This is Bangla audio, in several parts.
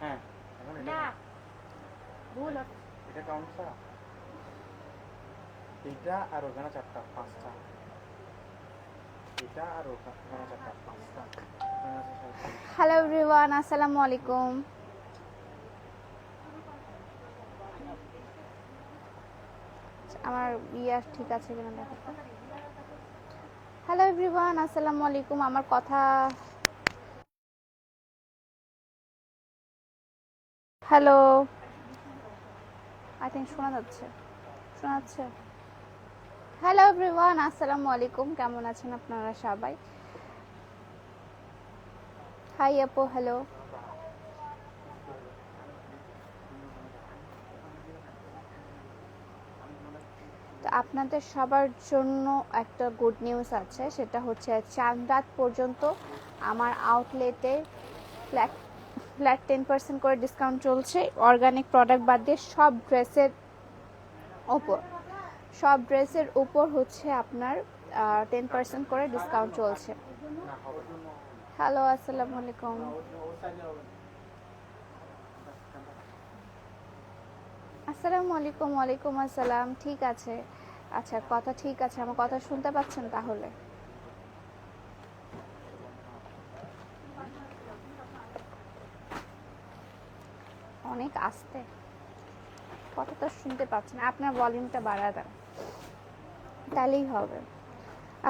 হ্যাঁ এখন এটা না। ভুল আর ওখানে চারটা পাঁচটা। এটা আর ওখানে চারটা পাঁচটা। হ্যালো এভরিওয়ান আসসালামু আলাইকুম। আমার ইয়ে ঠিক আছে কিনা দেখো। হ্যালো এভরিওয়ান আসসালামু আলাইকুম। আমার কথা হ্যালো আই থিঙ্ক শোনা যাচ্ছে। শোনা যাচ্ছে? হ্যালো এভরিওয়ান আসসালামু আলাইকুম। কেমন আছেন আপনারা সবাই? হাই আপু হ্যালো তো আপনাদের সবার জন্য একটা গুড নিউজ আছে, সেটা হচ্ছে চাঁদ রাত পর্যন্ত আমার আউটলেটে ফ্ল্যাট ফ্ল্যাট টেন পার্সেন্ট করে ডিসকাউন্ট চলছে। অর্গানিক প্রোডাক্ট বাদ দিয়ে সব ড্রেসের ওপর। সব ড্রেসের উপর হচ্ছে আপনার টেন পার্সেন্ট করে ডিসকাউন্ট চলছে। হ্যালো আসসালামু আলাইকুম। আসসালামু আলাইকুম, ওয়ালাইকুম আসসালাম। ঠিক আছে। আচ্ছা কথা ঠিক আছে। আমার কথা শুনতে পাচ্ছেন তাহলে? অনেক আস্তে। কথাটা শুনতে পাচ্ছেন, আপনার ভলিউমটা বাড়া দেন। তাহলেই হবে।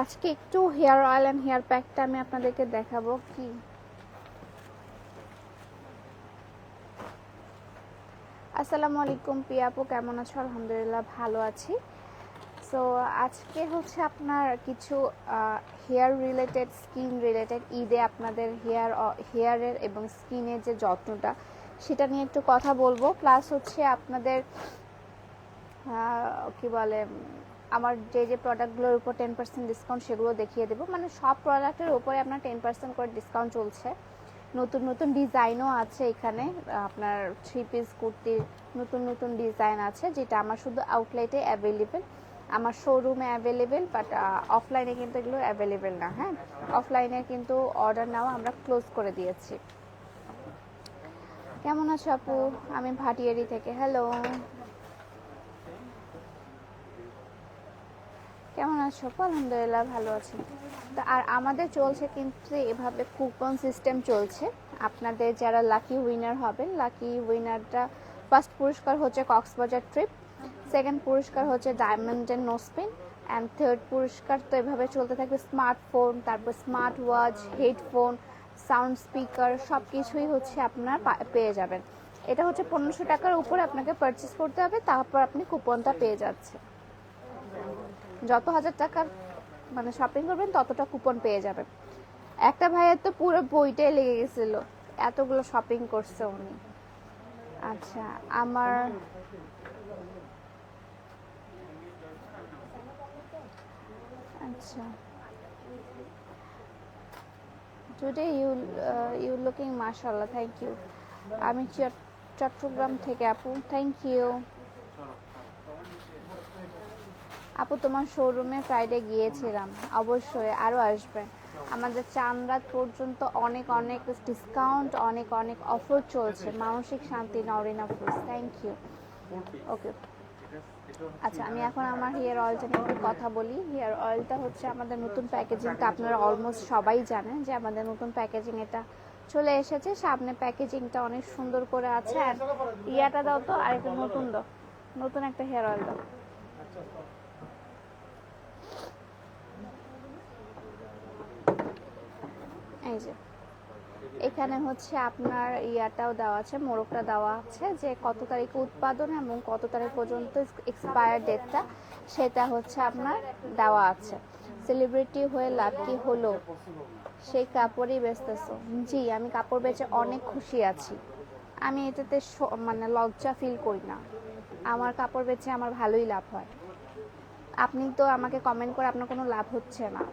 আজকে একটু হেয়ার অয়েল অ্যান্ড হেয়ার প্যাকটা আমি আপনাদেরকে দেখাবো কি। আসসালামু আলাইকুম পিয়া আপু, কেমন আছো? আলহামদুলিল্লাহ ভালো আছি। সো আজকে হচ্ছে আপনার কিছু হেয়ার রিলেটেড স্কিন রিলেটেড ঈদে আপনাদের হেয়ার হেয়ারের এবং স্কিনের যে যত্নটা সেটা নিয়ে একটু কথা বলব। প্লাস হচ্ছে আপনাদের কি বলে, আমার যে যে প্রোডাক্টগুলোর উপর টেন পার্সেন্ট ডিসকাউন্ট সেগুলো দেখিয়ে দেবো। মানে সব প্রোডাক্টের উপরে আপনার টেন পার্সেন্ট করে ডিসকাউন্ট চলছে। নতুন নতুন ডিজাইনও আছে এখানে। আপনার থ্রি পিস কুর্তির নতুন নতুন ডিজাইন আছে, যেটা আমার শুধু আউটলেটে অ্যাভেলেবেল আমার শোরুমে অ্যাভেলেবেল বাট অফলাইনে কিন্তু এগুলো অ্যাভেলেবেল না হ্যাঁ? অফলাইনে কিন্তু অর্ডার নেওয়া আমরা ক্লোজ করে দিয়েছি। কেমন আছো আপু? আমি ভাটিয়ারি থেকে হ্যালো কেমন আছো? আপু আলহামদুলিল্লাহ, ভালো আছি। তো আর আমাদের চলছে কিন্তু এভাবে কুপন সিস্টেম চলছে। আপনাদের যারা লাকি উইনার হবেন লাকি উইনারটা ফার্স্ট পুরস্কার হচ্ছে কক্সবাজার ট্রিপ সেকেন্ড পুরস্কার হচ্ছে ডায়মন্ড ডায়মন্ডের নোসপিন অ্যান্ড থার্ড পুরস্কার তো এভাবে চলতে থাকবে স্মার্টফোন তারপর smart watch headphone sound speaker সব কিছুই হচ্ছে আপনার পেয়ে যাবেন। এটা হচ্ছে পনেরোশো টাকার উপরে আপনাকে পারচেস করতে হবে, তারপর আপনি কুপনটা পেয়ে যাচ্ছে। যত হাজার টাকার মানে শপিং করবেন, ততটা কুপন পেয়ে যাবেন। একটা ভাইয়ের তো পুরো বইটাই লেগে গেছিল, এতগুলো শপিং করছে উনি। আচ্ছা আমার আচ্ছা। টুডে ইউ ইউ লুকিং মাশাল্লাহ থ্যাংক ইউ আমি চট- চট্টগ্রাম থেকে আপু থ্যাংক ইউ আপু, তোমার শোরুমে ফ্রাইডে গিয়েছিলাম। অবশ্যই আরও আসবে। আমাদের চানরাত পর্যন্ত অনেক অনেক ডিসকাউন্ট অনেক অনেক অফার চলছে। মানসিক শান্তি, নরিনা ফুস থ্যাংক ইউ ওকে আচ্ছা আমি এখন আমার হেয়ার অয়েলটা নিয়ে একটু কথা বলি। হেয়ার অয়েলটা হচ্ছে আমাদের নতুন প্যাকেজিংটা আপনারা অলমোস্ট সবাই জানেন যে আমাদের নতুন প্যাকেজিং এটা চলে এসেছে। সামনে প্যাকেজিংটা অনেক সুন্দর করে আছে। আর ইয়াটা দাও তো, আর একটা নতুন দাও। নতুন একটা হেয়ার অয়েল দাও। এই যে। এখানে হচ্ছে আপনার ইয়াটাও দেওয়া আছে মোড়কটা দেওয়া আছে, যে কত তারিখে উৎপাদন এবং কত তারিখ পর্যন্ত এক্সপায়ার ডেটটা সেটা হচ্ছে আপনার দেওয়া আছে। সেলিব্রিটি হয়ে লাভ কি হলো? সেই কাপড়ই বেচতেছো। জি, আমি কাপড় বেচে অনেক খুশি আছি। আমি এটাতে মানে লজ্জা ফিল করি না। আমার কাপড় বেচে আমার ভালোই লাভ হয়। আপনি তো আমাকে কমেন্ট করে আপনার কোনো লাভ হচ্ছে না।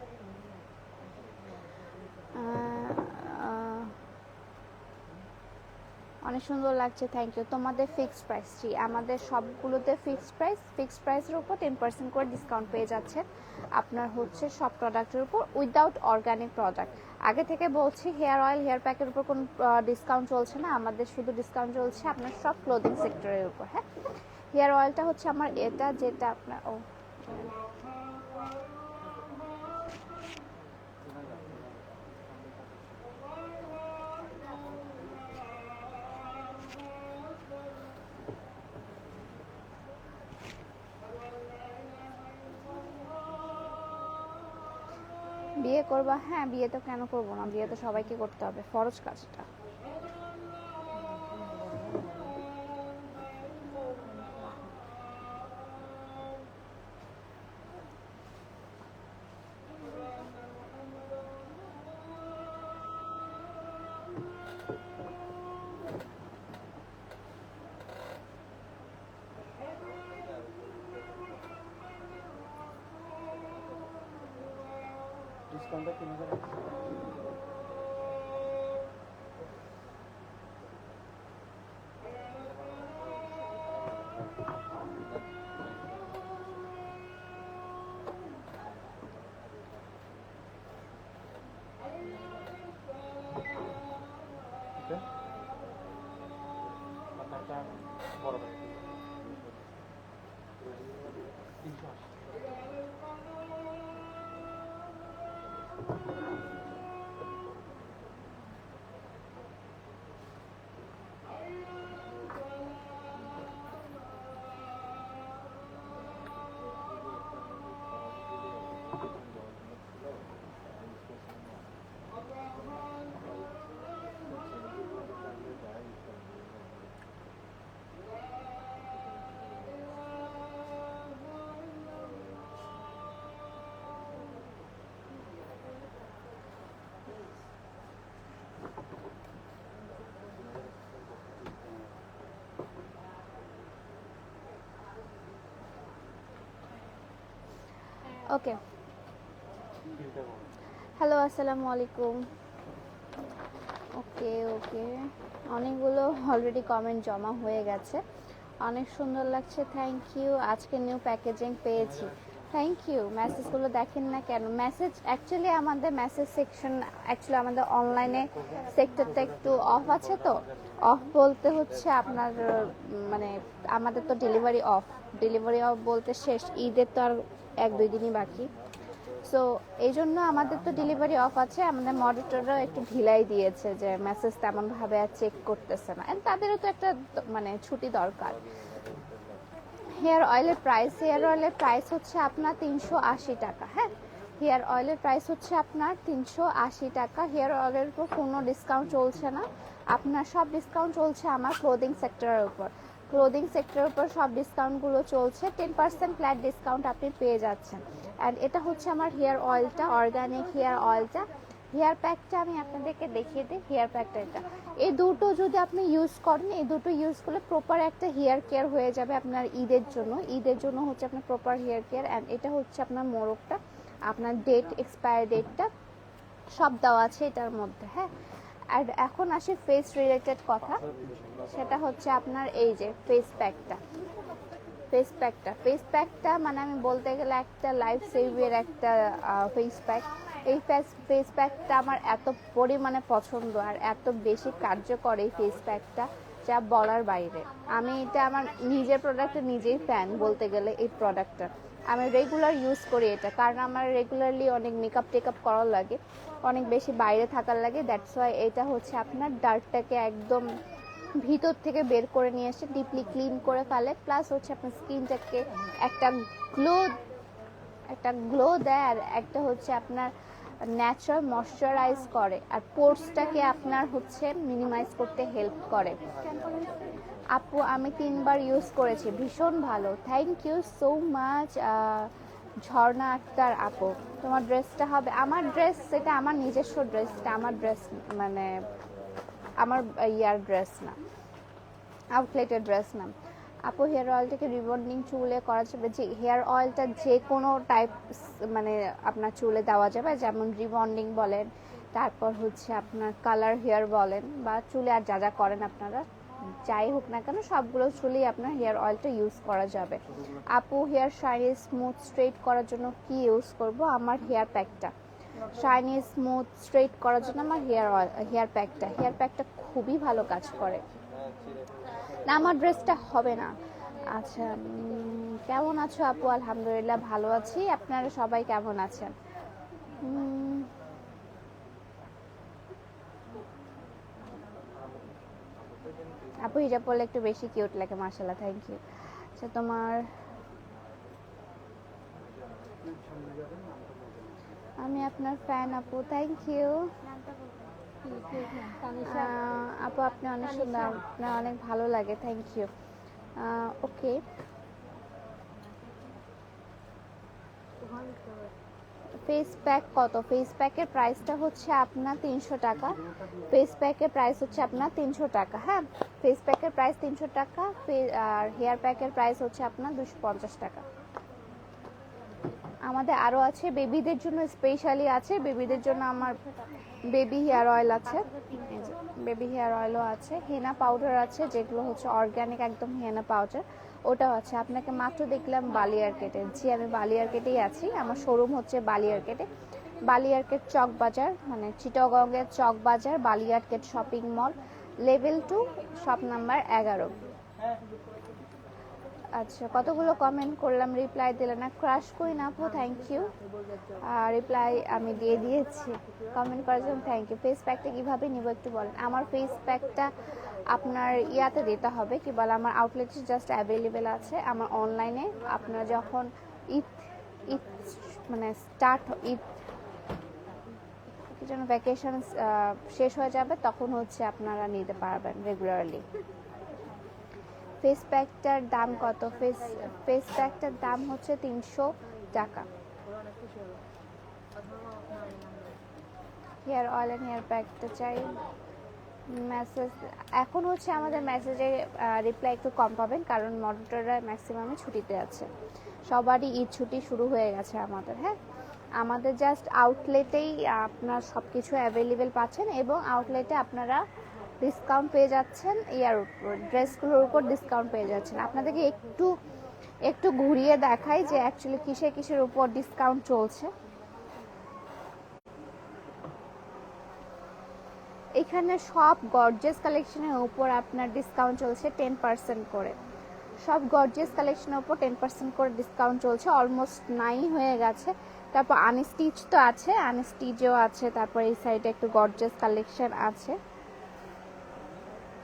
অনেক সুন্দর লাগছে থ্যাংক ইউ তোমাদের ফিক্সড প্রাইস জি, আমাদের সবগুলোতে ফিক্সড প্রাইস ফিক্সড প্রাইসের উপর টেন পার্সেন্ট করে ডিসকাউন্ট পেয়ে যাচ্ছেন। আপনার হচ্ছে সব প্রোডাক্টের উপর উইদাউট অর্গানিক প্রোডাক্ট আগে থেকে বলছি হেয়ার অয়েল হেয়ার প্যাকের উপর কোনো ডিসকাউন্ট চলছে না, আমাদের শুধু ডিসকাউন্ট চলছে আপনার সব ক্লোদিং সেক্টরের উপর হ্যাঁ? হেয়ার অয়েলটা হচ্ছে আমার, এটা যেটা আপনার, ও করবা? হ্যাঁ বিয়ে তো কেন করব না? বিয়ে তো সবাইকে করতে হবে। ফরজ কাজটা। 刚才听到了。ওকে হ্যালো আসসালামু আলাইকুম ওকে ওকে অনেকগুলো অলরেডি কমেন্ট জমা হয়ে গেছে। অনেক সুন্দর লাগছে থ্যাংক ইউ আজকে নিউ প্যাকেজিং পেয়েছি। থ্যাংক ইউ মেসেজগুলো দেখেন না কেন? মেসেজ অ্যাকচুয়ালি আমাদের মেসেজ সেকশন অ্যাকচুয়ালি আমাদের অনলাইনে সেক্টরটা একটু অফ আছে তো? অফ বলতে হচ্ছে আপনার মানে আমাদের তো ডেলিভারি অফ ডেলিভারি অফ বলতে শেষ। ঈদের তো আর এক, দুই দিনই বাকি। সো এই জন্য আমাদের তো ডেলিভারি অফ আছে। আমাদের মডিটররাও একটু ঢিলাই দিয়েছে যে মেসেজ তেমনভাবে আর চেক করতেছে না। তাদেরও তো একটা মানে ছুটি দরকার। হেয়ার অয়েলের প্রাইস হেয়ার অয়েলের প্রাইস হচ্ছে আপনার তিনশো আশি টাকা হ্যাঁ? হেয়ার অয়েলের প্রাইস হচ্ছে আপনার তিনশো আশি টাকা। হেয়ার অয়েলের উপর কোনো ডিসকাউন্ট চলছে না। আপনার সব ডিসকাউন্ট চলছে আমার ক্লোদিং সেক্টরের উপর। ক্লোদিং সেক্টরের উপর সব ডিসকাউন্টগুলো চলছে। টেন পার্সেন্ট ফ্ল্যাট ডিসকাউন্ট আপনি পেয়ে যাচ্ছেন। অ্যান্ড এটা হচ্ছে আমার হেয়ার অয়েলটা অর্গানিক হেয়ার অয়েলটা হেয়ার প্যাকটা আমি আপনাদেরকে দেখিয়ে দিই হেয়ার প্যাকটা এটা। এই দুটো যদি আপনি ইউজ করেন, এই দুটো ইউজ করলে প্রপার একটা হেয়ার কেয়ার হয়ে যাবে আপনার ঈদের জন্য। ঈদের জন্য হচ্ছে আপনার প্রপার হেয়ার কেয়ার অ্যান্ড এটা হচ্ছে আপনার মোরগটা আপনার ডেট এক্সপায়ার ডেটটা সব দেওয়া আছে এটার মধ্যে হ্যাঁ? আর এখন আসে ফেস রিলেটেড কথা। সেটা হচ্ছে আপনার এই যে ফেস প্যাকটা ফেস প্যাকটা ফেস প্যাকটা মানে আমি বলতে গেলে একটা লাইফ সেভের একটা ফেস প্যাক এই ফেস ফেস প্যাকটা আমার এত পরিমাণে পছন্দ আর এত বেশি কার্যকর এই ফেস প্যাকটা যা বলার বাইরে। আমি এটা আমার নিজের প্রোডাক্টে নিজেই ফ্যান বলতে গেলে এই প্রোডাক্টটা আমি রেগুলার ইউজ করি এটা, কারণ আমার রেগুলারলি অনেক মেকআপ টেকআপ করার লাগে, অনেক বেশি বাইরে থাকার লাগে দ্যাটস ওয়াই এটা হচ্ছে আপনার ডার্টটাকে একদম ভিতর থেকে বের করে নিয়ে এসে ডিপলি ক্লিন করে ফেলে প্লাস হচ্ছে আপনার স্কিনটাকে একটা গ্লো একটা গ্লো দেয়, আর একটা হচ্ছে আপনার ন্যাচারাল ময়শ্চারাইজ করে আর পোর্সটাকে আপনার হচ্ছে মিনিমাইজ করতে হেল্প করে। আপু, আমি তিনবার ইউজ করেছি, ভীষণ ভালো। Thank you so much Jharna Akter আপু। তোমার ড্রেসটা হবে, আমার ড্রেস সেটা আমার নিজস্ব ড্রেসটা আমার ড্রেস মানে আমার ইয়ার ড্রেস না আউটলেটের ড্রেস না। আপু হেয়ার অয়েলটাকে রিবন্ডিং চুলে করা যাবে যে হেয়ার অয়েলটা যে কোনো টাইপ মানে আপনার চুলে দেওয়া যাবে, যেমন রিবন্ডিং বলেন, তারপর হচ্ছে আপনার কালার হেয়ার বলেন, বা চুলে আর যা যা করেন আপনারা, যাই হোক না কেন, সবগুলো চুলেই আপনার হেয়ার অয়েলটা ইউজ করা যাবে। আপু হেয়ার শাইনি স্মুথ স্ট্রেট করার জন্য কি ইউজ করব? আমার হেয়ার প্যাকটা শাইনি স্মুথ স্ট্রেট করার জন্য আমার হেয়ার অয়েল হেয়ার প্যাকটা হেয়ার প্যাকটা খুবই ভালো কাজ করে। আমার ড্রেসটা হবে না। আচ্ছা কেমন আছো আপু? আলহামদুলিল্লাহ ভালো আছি। আপনারা সবাই কেমন আছেন? আপু, হিজাব পরলে একটু বেশি কিউট লাগে মার্শাল্লাহ থ্যাংক ইউ আচ্ছা তোমার? আমি আপনার ফ্যান আপু থ্যাংক ইউ আপু, আপনি অনেক সুন্দর, আপনার অনেক ভালো লাগে thank you okay face pack কত? ফেস প্যাকের প্রাইসটা হচ্ছে আপনার তিনশো টাকা। ফেস প্যাকের প্রাইস হচ্ছে আপনার তিনশো টাকা হ্যাঁ? ফেস প্যাকের প্রাইস তিনশো টাকা আর হেয়ার প্যাকের প্রাইস হচ্ছে আপনার দুশো পঞ্চাশ টাকা। আমাদের আরও আছে, বেবিদের জন্য স্পেশালি আছে, বেবিদের জন্য আমার বেবি হেয়ার অয়েল আছে। বেবি হেয়ার অয়েলও আছে হেনা পাউডার আছে, যেগুলো হচ্ছে অর্গ্যানিক একদম হেনা পাউডার ওটাও আছে। আপনাকে মাত্র দেখলাম বালিয়ারকেটে জি, আমি বালিয়ারকেটেই আছি। আমার শোরুম হচ্ছে বালিয়ারকেটে বালিয়ারকেট চক বাজার মানে চিটাগঙ্গের Chawk Bazar বালিয়ারকেট shopping mall level two shop number এগারো। আচ্ছা কতগুলো কমেন্ট করলাম? রিপ্লাই দিলে না ক্রাশ করি না আপু থ্যাংক ইউ রিপ্লাই আমি দিয়ে দিয়েছি। কমেন্ট করার জন্য থ্যাংক ইউ ফেস প্যাকটা কীভাবে নিব একটু বলেন? আমার ফেস প্যাকটা আপনার ইয়াতে দিতে হবে, কি বলে? আমার আউটলেটে জাস্ট অ্যাভেলেবেল আছে। আমার অনলাইনে আপনার যখন ঈদ ঈদ মানে স্টার্ট ঈদ যেন ভ্যাকেশন শেষ হয়ে যাবে, তখন হচ্ছে আপনারা নিতে পারবেন রেগুলারলি ফেস প্যাকটার দাম কত? ফেস ফেস প্যাকটার দাম হচ্ছে তিনশো টাকা। হেয়ার অয়েল অ্যান্ড হেয়ার প্যাকটা চাই। মেসেজ এখন হচ্ছে আমাদের মেসেজে রিপ্লাই একটু কম পাবেন, কারণ মডারেটররা ম্যাক্সিমামে ছুটিতে আছে। সবারই ঈদ ছুটি শুরু হয়ে গেছে আমাদের হ্যাঁ? আমাদের জাস্ট আউটলেটেই আপনার সব কিছু অ্যাভেলেবেল পাচ্ছেন এবং আউটলেটে আপনারা ডিসকাউন্ট পেয়ে যাচ্ছেন ইয়ার উপর ড্রেসগুলোর উপর ডিসকাউন্ট পেয়ে যাচ্ছেন। আপনাদেরকে একটু একটু ঘুরিয়ে দেখাই যে অ্যাকচুয়ালি কিসে কিসের উপর ডিসকাউন্ট চলছে। এখানে সব গর্জেস কালেকশনের উপর আপনার ডিসকাউন্ট চলছে টেন পার্সেন্ট করে। সব গর্জেস কালেকশনের উপর টেন পার্সেন্ট করে ডিসকাউন্ট চলছে অলমোস্ট নাই হয়ে গেছে। তারপর আনস্টিচ তো আছে আনস্টিচও আছে, তারপর এই সাইডে একটু গর্জেস কালেকশন আছে।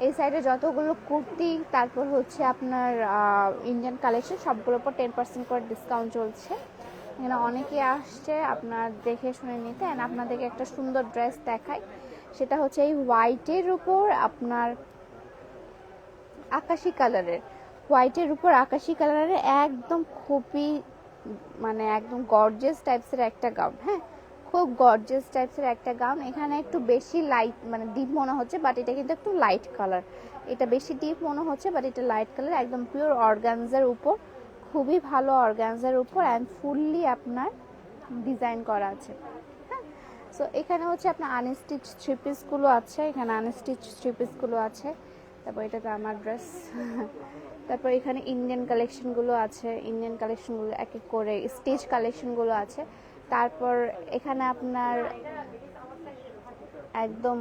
এই সাইডে যতগুলো কুর্তি, তারপর হচ্ছে আপনার ইন্ডিয়ান কালেকশন সবগুলোর উপর টেন পার্সেন্ট করে ডিসকাউন্ট চলছে। এখানে অনেকে আসছে আপনার দেখে শুনে নিতে। অ্যান্ড আপনাদেরকে একটা সুন্দর ড্রেস দেখাই। সেটা হচ্ছে এই হোয়াইটের উপর আপনার আকাশি কালারের হোয়াইটের উপর আকাশি কালারের একদম খুবই মানে একদম গর্জিয়াস টাইপসের একটা গাউন হ্যাঁ? খুব গর্জিয়াস টাইপসের একটা গাউন এখানে একটু বেশি লাইট মানে ডিপ মনে হচ্ছে বাট এটা কিন্তু একটু লাইট কালার এটা বেশি ডিপ মনে হচ্ছে বাট এটা লাইট কালার একদম পিওর অর্গানজার উপর। খুবই ভালো অর্গানজার উপর অ্যান্ড ফুললি আপনার ডিজাইন করা আছে। হ্যাঁ? সো এখানে হচ্ছে আপনার আনস্টিচ থ্রি পিসগুলো আছে, এখানে আনস্টিচ থ্রি পিসগুলো আছে। তারপর এটা তো আমার ড্রেস তারপর এখানে ইন্ডিয়ান কালেকশনগুলো আছে ইন্ডিয়ান কালেকশনগুলো এক এক করে স্টেজ কালেকশনগুলো আছে। তারপর এখানে আপনার একদম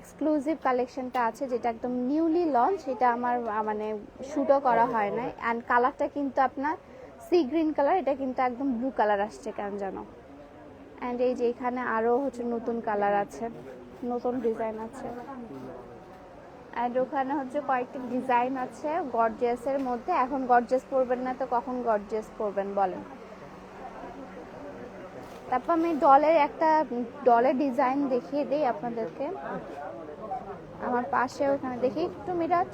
এক্সক্লুসিভ কালেকশনটা আছে, যেটা একদম নিউলি লঞ্চ এটা আমার মানে শ্যুটও করা হয় না অ্যান্ড কালারটা কিন্তু আপনার সি গ্রিন কালার এটা কিন্তু একদম ব্লু কালার আসছে, কেন জানো? অ্যান্ড এই যে এখানে আরও হচ্ছে নতুন কালার আছে, নতুন ডিজাইন আছে। অ্যান্ড ওখানে হচ্ছে কয়েকটি ডিজাইন আছে গর্জিয়াসের মধ্যে। এখন গর্জিয়াস পরবেন না তো কখন গর্জিয়াস পরবেন বলেন? তারপর আমি ডলের একটা ডলের ডিজাইন দেখিয়ে দিই আপনাদেরকে। আমার পাশে ওখানে দেখি একটু মিরাজ।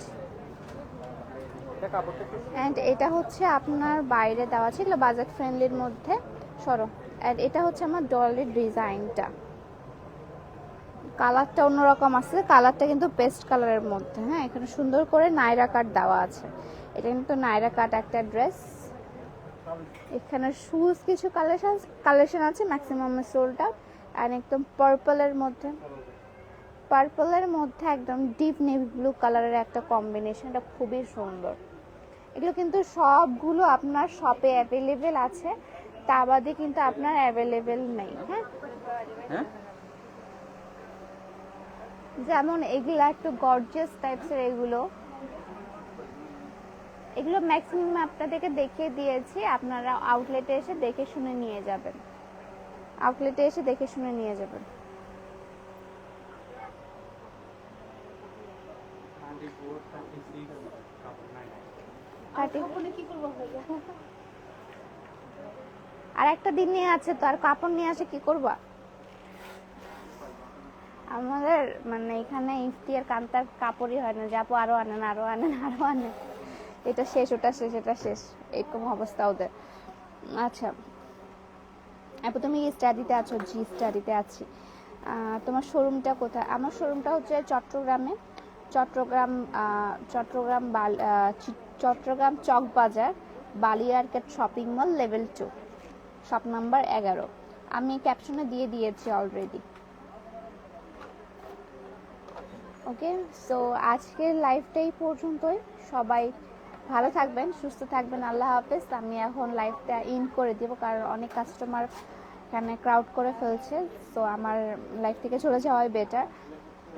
অ্যান্ড এটা হচ্ছে আপনার বাইরে দেওয়া ছিল বাজেট ফ্রেন্ডলির মধ্যে। সরো। অ্যান্ড এটা হচ্ছে আমার ডলের ডিজাইনটা কালারটা অন্যরকম আছে কালারটা কিন্তু পেস্ট কালারের মধ্যে হ্যাঁ? এখানে সুন্দর করে নাইরা কাট দেওয়া আছে। এটা কিন্তু নাইরা কাট একটা ড্রেস এখানে শুজ কিছু কালেকশন কালেকশন আছে ম্যাক্সিমাম সোলটা অ্যান্ড একদম পার্পলের মধ্যে। পার্পলের মধ্যে একদম ডিপ নেভি ব্লু কালারের একটা কম্বিনেশন এটা খুবই সুন্দর। এগুলো কিন্তু সবগুলো আপনার শপে অ্যাভেলেবেল আছে তা বাদে কিন্তু আপনার অ্যাভেলেবেল নেই হ্যাঁ? হ্যাঁ? যেমন এগুলো একটু গর্জিয়াস টাইপসের এগুলো এগুলো ম্যাক্সিমাম আপনাদেরকে দেখিয়ে দিয়েছি। আপনারা আউটলেটে এসে দেখে শুনে নিয়ে যাবেন। আউটলেটে এসে দেখে শুনে নিয়ে যাবেন। আর একটা দিন নিয়ে আছে তো আর কাপড় নিয়ে আসে কি করবা? আমাদের মানে এখানে ইফতিয়ার কান্তার কাপড়ই হয় না। যাব আরও আনেন আরও আনেন আরও আনেন। এটা শেষ, ওটা শেষ, এটা শেষ। এরকম অবস্থা ওদের। আচ্ছা। আপু, তুমি স্টাডিতে আছো জি স্টাডিতে আছি। তোমার শোরুমটা কোথায়? আমার শোরুমটা হচ্ছে চট্টগ্রামে। চট্টগ্রাম চট্টগ্রাম বাল- Chittagong Chawkbazar বালিয়ারকেট shopping mall level two shop number এগারো। আমি ক্যাপশনে দিয়ে দিয়েছি অলরেডি ওকে সো আজকের লাইফটাই পর্যন্তই। সবাই ভালো থাকবেন, সুস্থ থাকবেন, আল্লাহ হাফেজ। আমি এখন লাইভটা ইন করে দেবো কারণ অনেক কাস্টমার এখানে ক্রাউড করে ফেলছে সো আমার লাইফ থেকে চলে যাওয়াই বেটার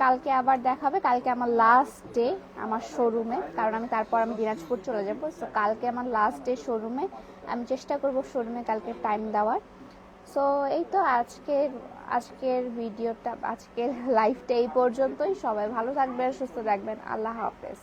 কালকে আবার দেখাবে কালকে আমার লাস্ট ডে আমার শোরুমে কারণ আমি তারপর আমি দিনাজপুর চলে যাব। সো কালকে আমার লাস্ট ডে শোরুমে আমি চেষ্টা করব শোরুমে কালকে টাইম দেওয়ার। সো এই তো আজকের আজকের ভিডিওটা আজকের লাইফটা এই পর্যন্তই। সবাই ভালো থাকবেন, সুস্থ থাকবেন, আল্লাহ হাফেজ।